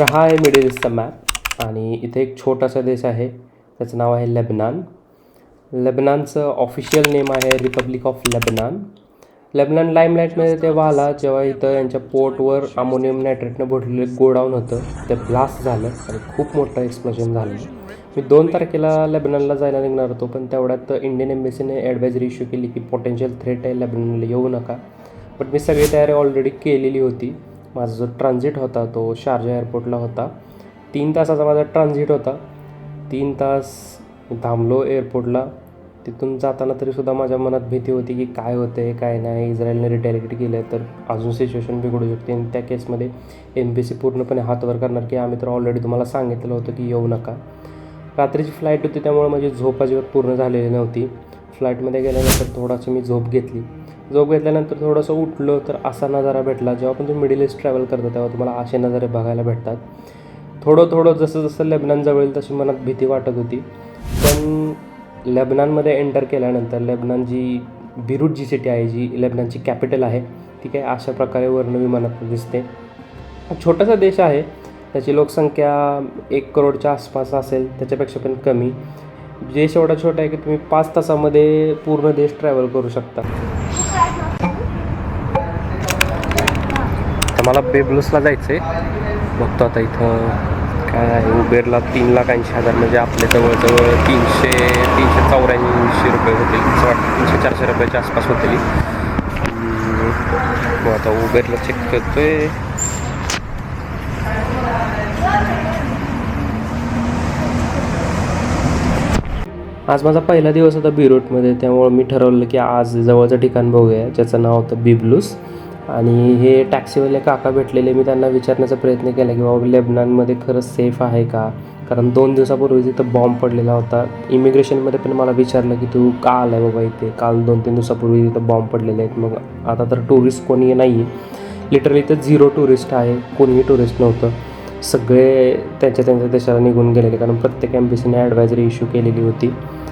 तर हा आहे मिडल ईस्टचा मॅप आणि इथे एक छोटासा देश आहे. त्याचं नाव आहे लेबनान. लेबनानचं ऑफिशियल नेम आहे रिपब्लिक ऑफ लेबनान लेबनान लाईमलाईटमध्ये तेव्हा आला जेव्हा इथं यांच्या पोर्टवर अमोनियम नायट्रेटनं भरलेलं गोडाऊन होतं. ते ब्लास्ट झालं आणि खूप मोठं एक्सप्लोजन झालं. मी दोन तारखेला लेबनानला जायला निघणार होतो पण तेवढ्यात इंडियन एम्बेसीने ॲडवायझरी इश्यू केली की पोटेन्शियल थ्रेट आहे लेबनानला येऊ नका. बट मी सगळी तयारी ऑलरेडी केलेली होती. माझा जो ट्रान्झिट होता तो शारजा एअरपोर्टला होता. तीन तासाचा माझा ट्रान्झिट होता. तीन तास थांबलो एअरपोर्टला तिथून जाताना तरीसुद्धा माझ्या मनात भीती होती की काय होतं आहे काय नाही. इस्रायलने रिटॅलिकेट केलं तर अजून सिच्युएशन बिघडू शकते. आणि त्या केसमध्ये एम बी सी पूर्णपणे हातवर करणार की आम्ही तर ऑलरेडी तुम्हाला सांगितलं होतं की येऊ नका. रात्रीची फ्लाईट होती त्यामुळे माझी झोप अजिबात पूर्ण झालेली नव्हती. फ्लाईटमध्ये गेल्यानंतर थोडाशी मी झोप घेतली. झोप घेतल्यानंतर थोडंसं उठलो तर असा नजारा भेटला. जेव्हा पण तुम्ही मिडल ईस्ट ट्रॅव्हल करता तेव्हा तुम्हाला असे नजारे बघायला भेटतात. थोडं थोडं जसं जसं लेबनान जवळ येईल तशी मनात भीती वाटत होती. पण लेबनानमध्ये एंटर केल्यानंतर लेबनान जी बिरूट जी सिटी आहे जी लेबनानची कॅपिटल आहे ती काही अशा प्रकारे वर्ण विमानात दिसते. छोटासा देश आहे. त्याची लोकसंख्या एक करोडच्या आसपास असेल त्याच्यापेक्षा पण कमी. देश एवढा छोटा आहे की तुम्ही पाच तासामध्ये पूर्ण देश ट्रॅव्हल करू शकता. तर मला बेबलूसला जायचं आहे बघतो आता इथं काय आहे. उबेरला तीन लाख ऐंशी हजार म्हणजे आपल्या जवळजवळ तीनशे तीनशे चौऱ्याऐंशी रुपये होतील. असं वाटतं. तीनशे चारशे रुपयाच्या आसपास होतील. मग आता उबेरला चेक करतोय. आज माझा पहिला दिवस होता बिरोटमध्ये त्यामुळं मी ठरवलं की आज जवळचं ठिकाण बघूया ज्याचं नाव होतं बिब्लूस. आणि हे टॅक्सीवाले काका भेटलेले मी त्यांना विचारण्याचा प्रयत्न केला की बाबा लेबनानमध्ये खरंच सेफ आहे का? कारण दोन दिवसापूर्वी तिथं बॉम्ब पडलेला होता. इमिग्रेशनमध्ये पण मला विचारलं की तू का आला आहे बाबा इथे? काल दोन तीन दिवसापूर्वी तिथं बॉम्ब पडलेले आहेत. मग आता तर टुरिस्ट कोणी नाही आहे लिटरली तर झिरो टुरिस्ट आहे. कोणीही टुरिस्ट नव्हतं. सगळे त्यांच्या त्यांच्या देशाला निघून गेलेले. कारण प्रत्येक एम्बेसीने ॲडवायझरी इश्यू केलेली होती.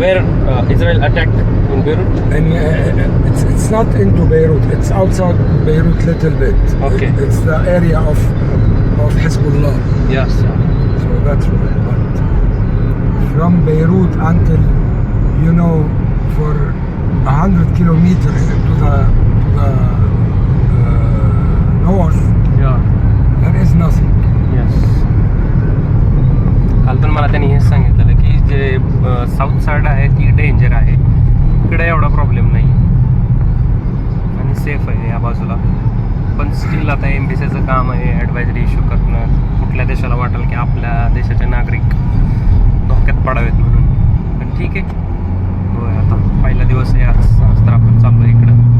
where uh, Israel attacked in Beirut And uh, it's it's not into Beirut. It's outside Beirut little bit. Okay. It- it's the area of of Hezbollah. yes So that's why. But from Beirut until you know for a hundred kilometers to the to the uh, north, yeah there is nothing. Yes काल पण मला त्यांनी हेच सांगितलेलं की जे south side आहे ती डेंजर आहे. इकडे एवढा प्रॉब्लेम नाही. आणि सेफ आहे या बाजूला. पण स्टील आता एम बी सीचं काम आहे ॲडवायझरी इश्यू करणं. कुठल्या देशाला वाटेल की आपल्या देशाचे नागरिक धोक्यात पडावेत म्हणून. पण ठीक आहे. होय आता पहिला दिवस आहे आज तर आपण चाललो इकडं.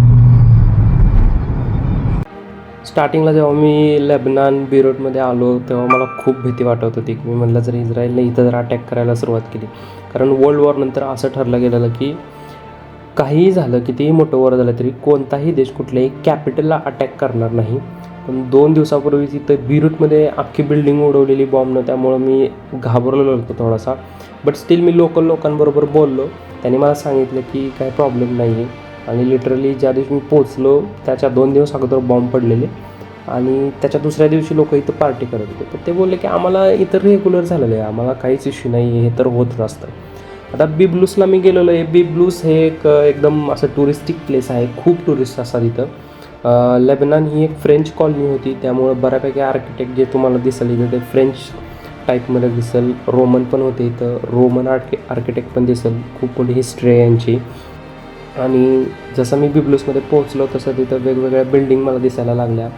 स्टार्टिंगला जेव्हा मी लेबनान बिरोटमध्ये आलो तेव्हा मला खूप भीती वाटत होती. की मी म्हटलं जर इस्रायलने इथं जर अटॅक करायला सुरुवात केली. कारण वर्ल्ड वॉरनंतर असं ठरलं गेलेलं की काहीही झालं कितीही मोठं वॉर झालं तरी कोणताही देश कुठल्याही कॅपिटलला अटॅक करणार नाही. पण दोन दिवसापूर्वी तिथं बिरूटमध्ये अख्खी बिल्डिंग उडवलेली बॉम्बनं त्यामुळं मी घाबरलेलो होतो थोडासा. बट स्टील मी लोकल लोकांबरोबर बोललो. त्यांनी मला सांगितलं की काय प्रॉब्लेम नाही आहे आणि लिटरली ज्या दिवशी मी पोचलो त्याच्या दोन दिवस अगोदर बॉम्ब पडलेले. आणि त्याच्या दुसऱ्या दिवशी लोक इथं पार्टी करत होते. तर ते बोलले की आम्हाला इथं रेग्युलर झालेलं आहे. आम्हाला काहीच इश्यू नाही हे तर होतच असतं आता बिब्लूसला मी गेलेलो आहे. बिब्लूस हे एक एकदम असं टुरिस्टिक प्लेस आहे. खूप टुरिस्ट असतात इथं. लेबनान ही एक फ्रेंच कॉलनी होती. त्यामुळं बऱ्यापैकी आर्किटेक्ट जे तुम्हाला दिसेल इथं ते फ्रेंच टाईपमध्ये दिसेल. रोमन पण होते इथं. रोमन आर्कि आर्किटेक्ट पण दिसेल. खूप मोठी हिस्ट्री आहे यांची. आणि जसं मी बिब्लूसमध्ये पोहोचलो तसं तिथं वेगवेगळ्या बिल्डिंग मला दिसायला लागल्या.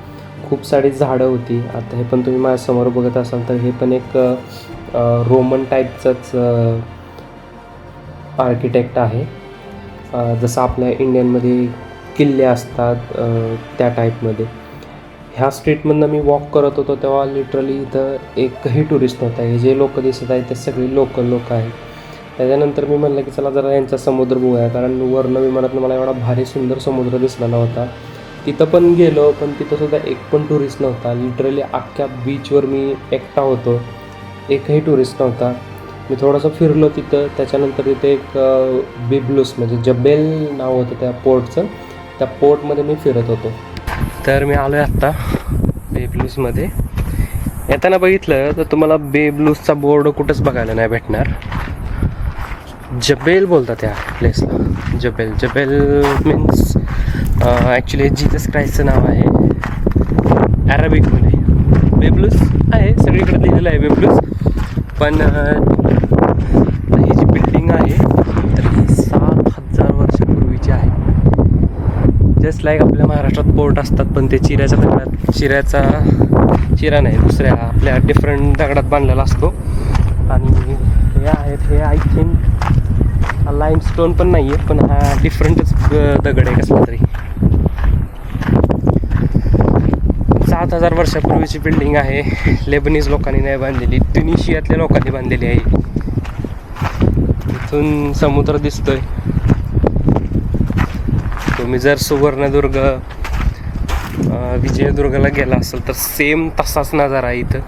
खूप सारी झाडं होती. आता हे पण तुम्ही माझ्यासमोर बघत असाल तर हे पण एक रोमन टाईपचंच आर्किटेक्ट आहे. जसं आपल्या इंडियनमध्ये किल्ले असतात त्या टाईपमध्ये ह्या स्ट्रीटमधनं मी वॉक करत होतो तेव्हा लिटरली इथं एकही टुरिस्ट नव्हता. हे जे लोक दिसत आहेत ते सगळी लोकल लोक आहेत. त्याच्यानंतर मी म्हणलं की चला जरा यांचा समुद्र बघूया. कारण वर्ण विमानातनं मला एवढा भारी सुंदर समुद्र दिसला नव्हता. तिथं पण गेलो पण तिथं सुद्धा एक पण टुरिस्ट नव्हता. लिटरली अख्ख्या बीचवर मी एकटा होतो. एकही टुरिस्ट नव्हता. मी थोडंसं फिरलो तिथं. त्याच्यानंतर तिथे एक बिब्लूस म्हणजे जबेल नाव होतं त्या पोर्टचं. त्या पोर्टमध्ये मी फिरत होतो. तर मी आलो आहे आत्ता बेब्लूसमध्ये. येताना बघितलं तर तुम्हाला बेब्लूसचा बोर्ड कुठंच बघायला नाही भेटणार. जबेल बोलतात त्या प्लेसला Jbeil Jbeil means actually Jesus क्राईस्टचं नाव आहे. अरेबिकमध्ये बेब्लूस आहे सगळीकडे लिहिलेलं आहे बेब्लूस पण ही जी बिल्डिंग आहे तर ही सात हजार वर्षापूर्वीची आहे. जस्ट लाईक आपल्या महाराष्ट्रात पोर्ट असतात पण ते चिऱ्याच्या दगडात चिऱ्याचा चिरा नाही दुसऱ्या आपल्या डिफरंट दगडात बांधलेला असतो. आणि हे आहेत हे आय थिंक लाईमस्टोन पण नाही आहे पण हा डिफरंटच दगड आहे कसला तरी. सात हजार वर्षापूर्वीची बिल्डिंग आहे. लेबनीज लोकांनी नाही बांधलेली. ट्युनिशियातल्या लोकांनी बांधलेली आहे. इथून समुद्र दिसतोय. तुम्ही जर सुवर्णदुर्ग विजयदुर्गला गेला असेल तर सेम तसाच नजारा आहे इथं.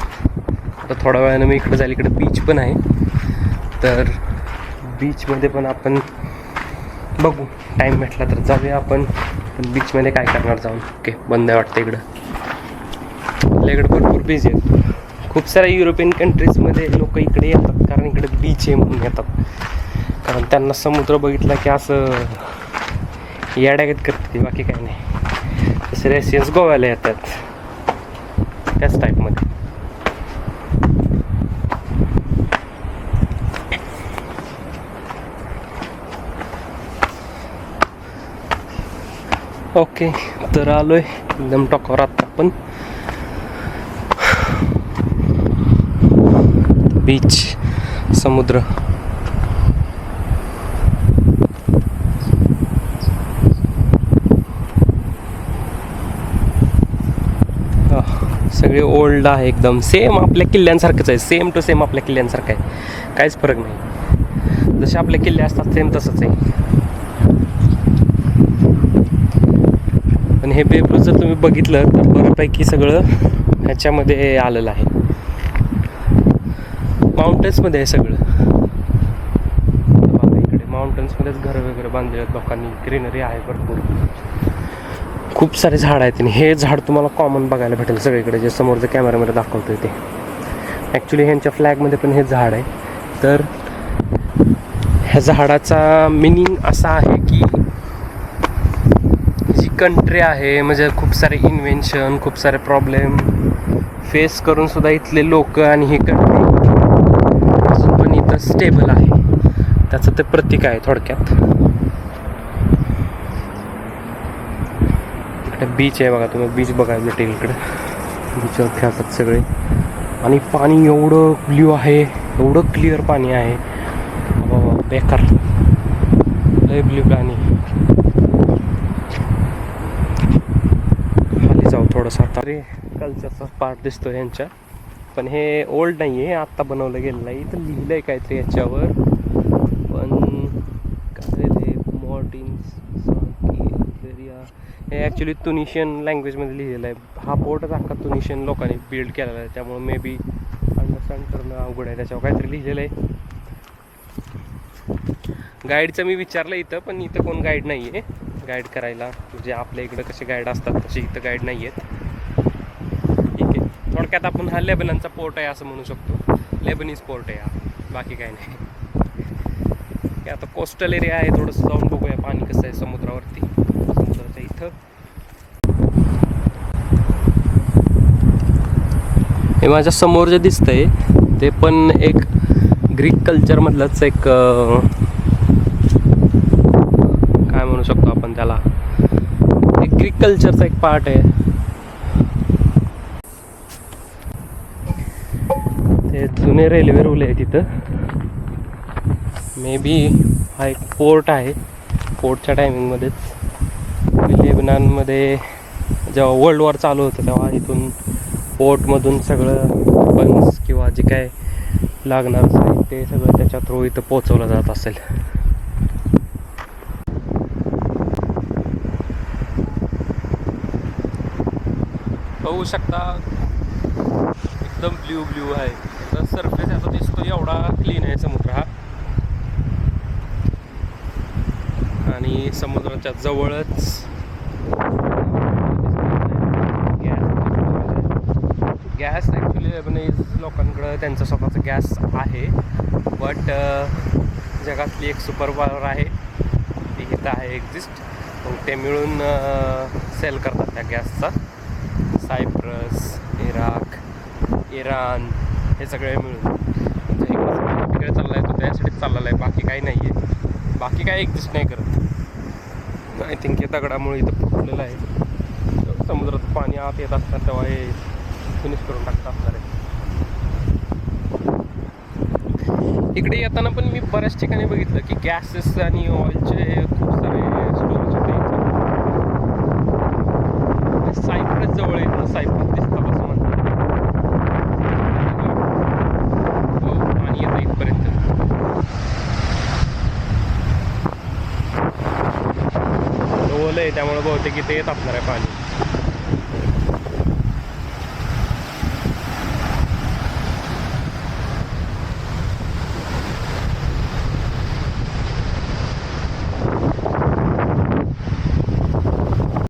तर थोड्या वेळानं मी इकडं जाईल इकडं बीच पण आहे. तर बीचमध्ये पण आपण बघू. टाईम भेटला तर जाऊया आपण. पण बीचमध्ये काय करणार जाऊन? ओके बंद आहे वाटतं इकडं. आपल्या इकडं भरपूर बीच आहेत. खूप साऱ्या युरोपियन कंट्रीजमध्ये लोक इकडे येतात कारण इकडे बीच आहे म्हणून येतात. कारण त्यांना समुद्र बघितला की असं याड्यागत करते बाकी काही नाही. तसे रेसियन्स गोव्याला येतात. त्याच टाईपमध्ये ओके तर आलोय. एकदम टॉकवर आत्ता पण बीच समुद्र. सगळे ओल्ड आहे एकदम. सेम आपल्या किल्ल्यांसारखंच आहे. सेम टू सेम आपल्या किल्ल्यांसारखं आहे. काहीच फरक नाही. जसे आपले किल्ले असतात सेम तसंच आहे. आणि हे पेपर जर तुम्ही बघितलं तर बऱ्यापैकी सगळं ह्याच्यामध्ये आलेलं आहे. माउंटन्समध्ये आहे सगळं. बघा इकडे माउंटन्समध्येच घरं वगैरे बांधले आहेत लोकांनी. ग्रीनरी आहे भरपूर. खूप सारे झाडं आहेत. आणि हे झाड तुम्हाला कॉमन बघायला भेटेल सगळीकडे जे समोरचं कॅमेऱ्यामध्ये आहे ते. ॲक्च्युली ह्यांच्या फ्लॅगमध्ये पण हे झाड आहे. तर ह्या झाडाचा मिनिंग असा आहे की कंट्री आहे म्हणजे खूप सारे इन्व्हेन्शन खूप सारे प्रॉब्लेम फेस करून सुद्धा इथले लोक आणि ही कंट्री अजून पण इथं स्टेबल आहे. त्याचं ते प्रतीक आहे थोडक्यात. इकडे बीच आहे बघा तुम्ही बीच बघायला भेटेल इकडे. बीचवर खेळतात सगळे. आणि पाणी एवढं ब्ल्यू आहे एवढं क्लिअर पाणी आहे. बाबा बेकार. लय ब्ल्यू पाणी थोडंसं तरी कल्चरचा पार्ट दिसतो यांच्या. पण हे ओल्ड नाही आहे आत्ता बनवलं गेलं नाही इथं लिहिलं आहे काहीतरी याच्यावर. पण काय ते मॉर्टिन्स हे ॲक्च्युली तुनिशियन लँग्वेजमध्ये लिहिलेलं आहे. हा पोर्टच अख्खा तुनिशियन लोकांनी बिल्ड केलेला आहे. त्यामुळे मे बी अंडरस्टँड करणं अवघड आहे. त्याच्यावर काहीतरी लिहिलेलं आहे. गाईडचं मी विचारलं इथं पण इथं कोण गाईड नाही आहे गाईड करायला. म्हणजे आपल्या इकडं कसे गाईड असतात तसे इथं गाईड नाही आहेत थोडक्यात आपण हा लेबननचा पोर्ट आहे असं म्हणू शकतो. लेबनीज पोर्ट आहे हा. बाकी काही नाही. हे आता कोस्टल एरिया आहे थोडंसं जाऊन बघूया पाणी कसं आहे समुद्रावरती. समुद्राच्या इथं. हे माझ्यासमोर जे दिसतंय ते पण एक ग्रीक कल्चरमधलंच एक काय म्हणू शकतो आपण त्याला. एक ग्रीक कल्चरचा एक पार्ट आहे ते जुने रेल्वे रूल आहे तिथं. मे बी हा एक पोर्ट आहे. पोर्टच्या टायमिंगमध्येच म्हणजे लेबनानमध्ये जेव्हा वर्ल्ड वॉर चालू होतं तेव्हा इथून पोर्टमधून सगळं बन्स किंवा जे काय लागणार साहित्य सगळं त्याच्या थ्रू इथं पोचवलं जात असेल. पाहू शकता एकदम ब्ल्यू ब्ल्यू आहे. तर सरफेस आता दिसतो एवढा क्लीन आहे समुद्र हा. आणि समुद्राच्या जवळच गॅस ॲक्च्युली लेबनीज लोकांकडं त्यांचा स्वतःचा गॅस आहे. बट जगातली एक सुपर पॉवर आहे. ती इथं आहे एक्झिस्ट मग ते मिळून सेल करतात त्या गॅसचा सायप्रस इराक इराण हे सगळे मिळून. म्हणजे इकडं तिकडे चालला आहे तो त्यासाठीच चाललेला आहे. बाकी काही नाही आहे बाकी काय एक्झिस्ट नाही करत आय थिंक हे दगडामुळे इथं फुटलेलं आहे. समुद्रात पाणी आत येत असतात तेव्हा हे फिनिश करून टाकत असणार आहे. इकडे येताना पण मी बऱ्याच ठिकाणी बघितलं की गॅसेस आणि ऑइलचे खूप सारे स्टोरेज होते इथे जवळ आहे ना सायप्रस दिसतात असं म्हणतात हो पाणी येतं इथपर्यंत ओलं आहे त्यामुळे बहुतेक इथे येत असणार आहे पाणी.